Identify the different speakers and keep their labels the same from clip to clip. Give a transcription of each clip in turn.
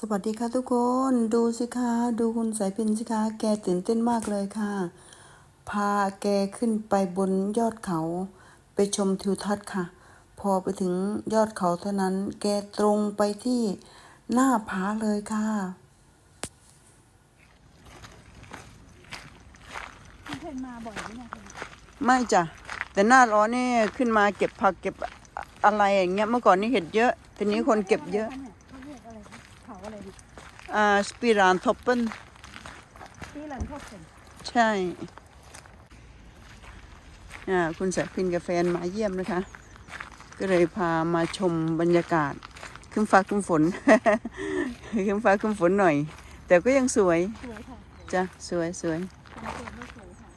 Speaker 1: สวัสดีค่ะทุกคนดูสิคะดูคุณสายพินสิคะแกตื่นเต้นมากเลยค่ะ พาแกขึ้นไปบนยอดเขา ไปชมทิวทัศน์ค่ะ พอไปถึงยอดเขาเท่านั้น แกตรงไปที่หน้าผาเลยค่ะ
Speaker 2: คุณเพนมาบ่อยไหมเนี่ยคุณ
Speaker 1: ไม่จ้ะแต่หน้าร้อนนี่ขึ้นมาเก็บผักเก็บอะไรอย่างเงี้ยเมื่อก่อนนี่เห็ดเยอะทีนี้คนเก็บเยอะ
Speaker 2: อ่า
Speaker 1: สปิรานทอปเปิล
Speaker 2: ตีหลังทบเข็น
Speaker 1: ใช่อ่าคุณสายพินกับแฟนมาเยี่ยมนะคะ ก็เลยพามาชมบรรยากาศครึ้มฟ้าครึ้มฝนครึ้มฟ้าครึ้มฝนหน่อย แต่ก็ยังสวย
Speaker 2: สวยค่ะ
Speaker 1: จ้ะ สวยสวย
Speaker 2: เป็นตัวไม่สวยค่ะ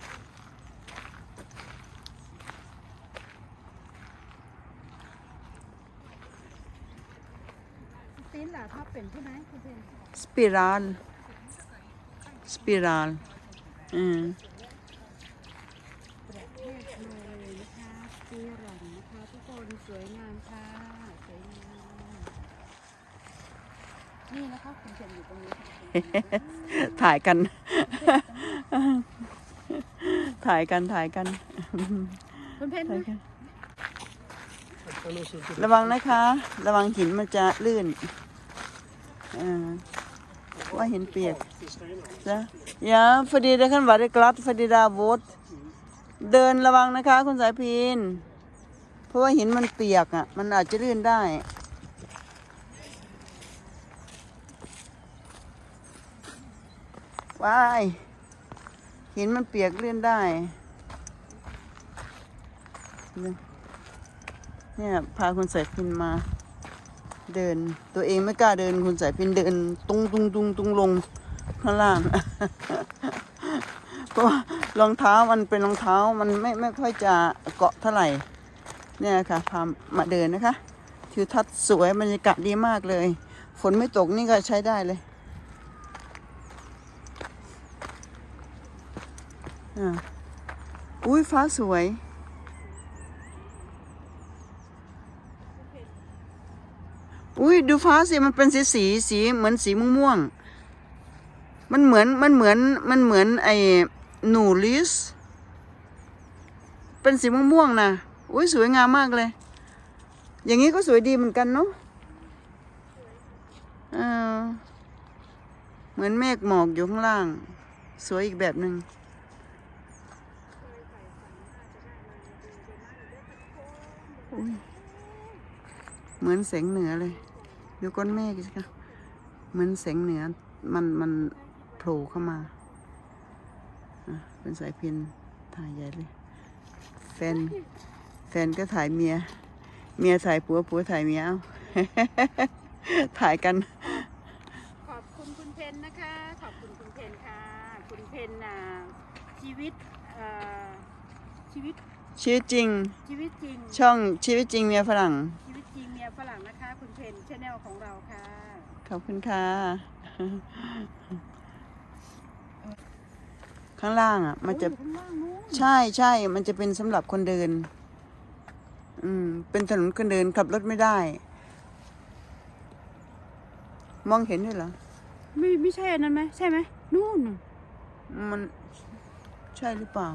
Speaker 2: ตีนหล่ะถ้า เป็นใช่ไหมคุณเพน
Speaker 1: สปิรานสปิรานอืม
Speaker 2: ประเทศนอร์เวย์นะคะตีหลังนะคะทุกคนสวยงามค่ะสวยงามนี่นะคะคุณเพนอยู่ตรงนี้ค่ะ
Speaker 1: ถ่ายกัน ถ่ายกันถ่ายกัน
Speaker 2: คุณเพน
Speaker 1: ถ่าย
Speaker 2: นะ
Speaker 1: กันระวังนะคะ ระวังหินมันจะลื่น อ่าว่าหินเปียกจ้ะอย่าพอดีได้ขั้นวัดกลัดพอดีดาโวดเดินระวังนะคะ คุณสายพินเพราะว่าหินมันเปียกอะ มันอาจจะลื่นได้ว้ายหินมันเปียกเลื่อนได้ เนี่ย พาคุณสายพินมา เดินตัวเองไม่กล้าเดินคุณสายพินเดินตุงตุงตุงตุงลงข้างล่างเพราะว่ารองเท้ามันเป็นรองเท้ามันไม่ไม่ค่อยจะเกาะเท่าไหร่ เนี่ยค่ะพามาเดินนะคะทิวทัศน์สวยบรรยากาศดีมากเลย ฝนไม่ตกนี่ก็ใช้ได้เลยอุ้ยฟ้าสวย อุ้ยดูฟ้าสิมันเป็นสีสีสีเหมือนสีม่วงๆมันเหมือนมันเหมือนมันเหมือนไอ้หนูลิส เป็นสีม่วงๆนะอุ้ยสวยงามมากเลย อย่างนี้ก็สวยดีเหมือนกันเนาะเออเหมือนเมฆหมอกอยู่ข้างล่าง สวยอีกแบบหนึ่งเหมือนแสงเหนือเลย ดูก้อนเมฆสิคะเหมือนแสงเหนือมันมันโผล่เข้ามาอะเป็นสายพินถ่ายใหญ่เลย แฟน แฟนก็ถ่ายเมีย เมียถ่ายผัวผัวถ่ายเมียเอาถ่ายกัน
Speaker 2: ขอบคุณคุณเพนนะคะ ขอบคุณคุณเพนค่ะ คุณเพนน่ะชีวิตเอ่อชีวิต
Speaker 1: ชีวิตจริง
Speaker 2: ชีวิตจริง
Speaker 1: ช่องชีวิตจริงเมียฝรั่ง
Speaker 2: ชีวิต จริงเมียฝรั่งนะคะ คุณเพนชแนลของเราค่ะ
Speaker 1: ขอบคุณค่ะ ข้างล่างอะ มันจะ
Speaker 2: โอ้ยอยู่ข้างล่างนู้น
Speaker 1: ใช่ใช่มันจะเป็นสำหรับคนเดิน อืม เป็นถนนคนเดินขับรถไม่ได้ มองเห็นด้วยเหรอ
Speaker 2: ไม่ไม่ใช่อันนั้นไหมใช่ไหมนู่นน่ะ
Speaker 1: มันใช่หรือเปล่า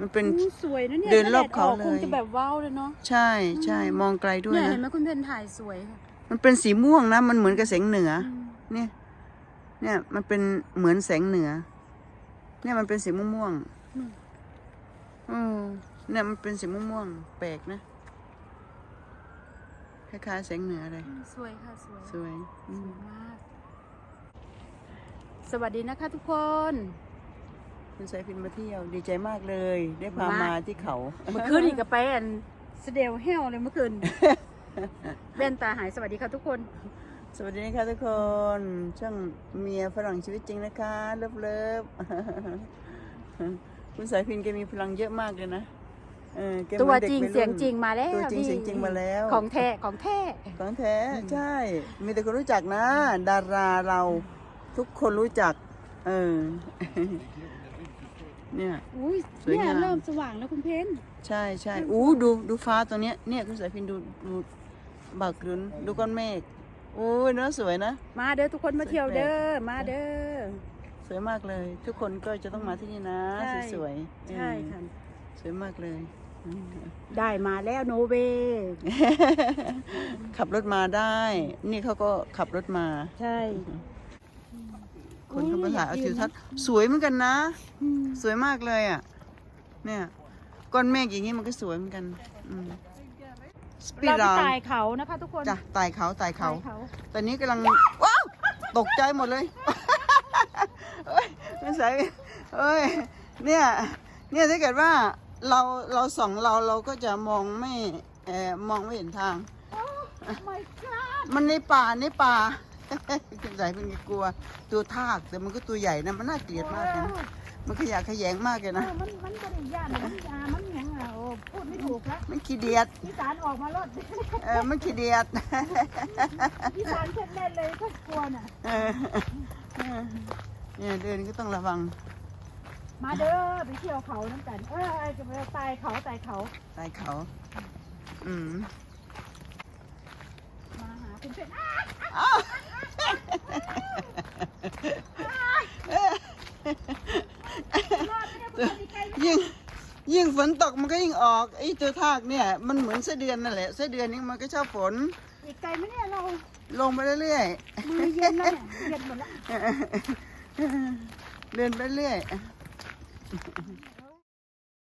Speaker 1: มันเป็น
Speaker 2: อู้สวยนะเนี่ย
Speaker 1: เดินรอบ
Speaker 2: ถ้แดด
Speaker 1: เขา
Speaker 2: ก
Speaker 1: เลย
Speaker 2: คงจะแบบว้าวเลยเนาะ
Speaker 1: ใช่ใช่มองไกลด้วย
Speaker 2: เนี่ย
Speaker 1: นะ
Speaker 2: เห็นไหมคุณเพนถ่ายสวยค่ะ
Speaker 1: มันเป็นสีม่วงนะ มันเหมือนกับแสงเหนือ
Speaker 2: อืม
Speaker 1: เนี่ยเนี่ยมันเป็นเหมือนแสงเหนือ เนี่ยมันเป็นสีม่วงๆ
Speaker 2: อืม
Speaker 1: อืมเนี่ยมันเป็นสีม่วงๆแปลกนะคล้ายๆแสงเหนือเลย
Speaker 2: อืมสวยค่ะสวย
Speaker 1: สวยอื
Speaker 2: ส
Speaker 1: ม
Speaker 2: วยมาก สวัสดีนะคะทุกคน
Speaker 1: คุณสายพินมาเที่ยวดีใจมากเลย ได้พามาที่เขา
Speaker 2: เมื่อคืนอีกกับไปอันสเดลเฮลเลยเมื่อคืน แว่นตาหายสวัสดีค่ะทุกคน
Speaker 1: สวัสดีนะคะทุกคนช่างเมียฝรั่งชีวิตจริงนะคะเลิฟเลิฟคุณสายพินแกมีพลังเยอะมากเลยนะเออแกหมื
Speaker 2: ตั
Speaker 1: อน
Speaker 2: ว
Speaker 1: ด็ก
Speaker 2: จริง
Speaker 1: วัย
Speaker 2: เสียง
Speaker 1: รุ่น
Speaker 2: จริงมาแล้ว
Speaker 1: ตัวจริง
Speaker 2: นี่
Speaker 1: เสียงจริงมาแล้ว
Speaker 2: ของแท้ของแท้
Speaker 1: ของแท้ใช่ มีแต่คนรู้จักนะ ดาราเราทุกคนรู้จัก เออ เนี่ย
Speaker 2: อุ้ย
Speaker 1: สวย
Speaker 2: เนี่ย
Speaker 1: งาม
Speaker 2: เริ่มสว่างแล้วคุณเพน
Speaker 1: ใช่ใช่อู้ดูดูฟ้าตัวเนี้ยเนี่ยคุณสายพินดูดูบากรุนดูก้อนเมฆโอ้ยเนอะสวยนะ
Speaker 2: มาเด้อทุกคนมาเที่ยวเด้อมาเด้อ
Speaker 1: สวยมากเลย ทุกคนก็จะต้องมาที่นี่นะ
Speaker 2: ใช่
Speaker 1: สวยๆ
Speaker 2: ใช่
Speaker 1: อืม
Speaker 2: ค่ะ
Speaker 1: สวยมากเลยอืม
Speaker 2: ได้มาแล้วโนเว
Speaker 1: ขับรถมาได้ นี่เขาก็ขับรถมา
Speaker 2: ใช่
Speaker 1: คนเขามาถ่ายเอา
Speaker 2: อุ้ย
Speaker 1: ทิวทัศน์สวยเหมือนกันนะ
Speaker 2: อืม
Speaker 1: สวยมากเลยอะ เนี่ยก้อนเมฆอย่างนี้มันก็สวยเหมือนกันอืมสปี
Speaker 2: เรา
Speaker 1: ดา
Speaker 2: ไปตายเขานะคะทุกคน
Speaker 1: จ้ะไต่เขาไต่เขา
Speaker 2: ตายเขา
Speaker 1: ตอนนี้กำลังว้าวตกใจหมดเลยเอ้ยไม่ใส่เอ้ยเนี่ยเนี่ยถ้าเกิดว่าเราเราส่องเราเราก็จะมองไม่เออมองไม่เห็นทาง
Speaker 2: my god
Speaker 1: มันในป่าในป่า คุณใส่เป็นไงกลัว ตัวทากแต่มันก็ตัวใหญ่นะมันน่าเกลียดมากเลยนะมันขยะแขยงมากเลย
Speaker 2: เอ
Speaker 1: นะ
Speaker 2: อมันมันก็ได้ย่านมันยามันหยังอะโอ้พูดไม่ถูกแล้ว
Speaker 1: มันขี้เดียด
Speaker 2: พี่สารออกมาลด
Speaker 1: เออมันขี้เดียด
Speaker 2: พี่สารเช็ดเล่นเลยก็กลัวน่ะ
Speaker 1: เออเนี่ยเดินก็ต้องระวัง
Speaker 2: มาเด้อไปเที่ยวเขาน้ำกันเออจะไปตายเขาตายเขา
Speaker 1: ใต้เขา อืม
Speaker 2: มาหาคุณเพชร
Speaker 1: อ้าว ยิ่งยิ่งฝนตกมันก็ยิ่งออกไอ้ตัวทากเนี่ย มันเหมือนไส้เดือนนั่นแหละไส้เดือนนี่มันก็ชอบฝน
Speaker 2: อีกไกลไหมเนี่ยเรา
Speaker 1: ลงไปเรื่อย
Speaker 2: มือเย็นแล้วเนี่ยเย็นหมดแล้ว
Speaker 1: ๆเดินไปเรื่อย